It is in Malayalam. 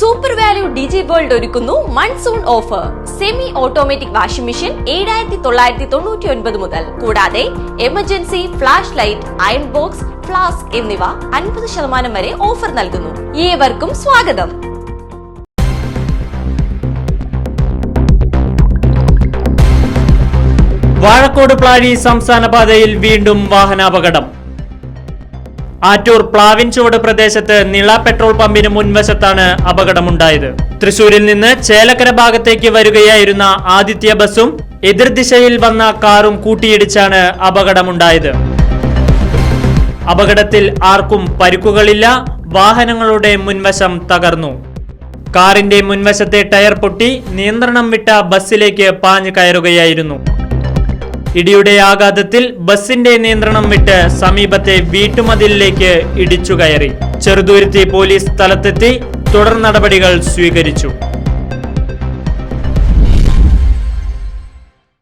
സൂപ്പർ വാല്യൂ ഡിജി വേൾഡ് ഒരുക്കുന്നു monsoon offer semi automatic washing machine ഏഴായിരത്തി തൊള്ളായിരത്തി തൊണ്ണൂറ്റി ഒൻപത് മുതൽ. കൂടാതെ emergency flashlight iron box flask എന്നിവ അൻപത് ശതമാനം വരെ ഓഫർ നൽകുന്നു. ഏവർക്കും സ്വാഗതം. വാഴക്കോട് പ്ലാഴി സംസ്ഥാന പാതയിൽ വീണ്ടും വാഹനാപകടം. ആറ്റൂർ പ്ലാവിൻചുവട് പ്രദേശത്ത് നിള പെട്രോൾ പമ്പിന് മുൻവശത്താണ് അപകടമുണ്ടായത്. തൃശൂരിൽ നിന്ന് ചേലക്കര ഭാഗത്തേക്ക് വരികയായിരുന്ന ആദിത്യ ബസും എതിർദിശയിൽ വന്ന കാറും കൂട്ടിയിടിച്ചാണ് അപകടമുണ്ടായത്. അപകടത്തിൽ ആർക്കും പരിക്കുകളില്ല വാഹനങ്ങളുടെ മുൻവശം തകർന്നു. കാറിന്റെ മുൻവശത്തെ ടയർ പൊട്ടി നിയന്ത്രണം വിട്ട ബസ്സിലേക്ക് പാഞ്ഞു കയറുകയായിരുന്നു. ഇടിയുടെ ആഘാതത്തിൽ ബസിന്റെ നിയന്ത്രണം വിട്ട് സമീപത്തെ വീട്ടുമതിലിലേക്ക് ഇടിച്ചു കയറി. ചെറുതുരുത്തി പോലീസ് സ്ഥലത്തെത്തി. തുടർ നടപടികൾ സ്വീകരിച്ചു.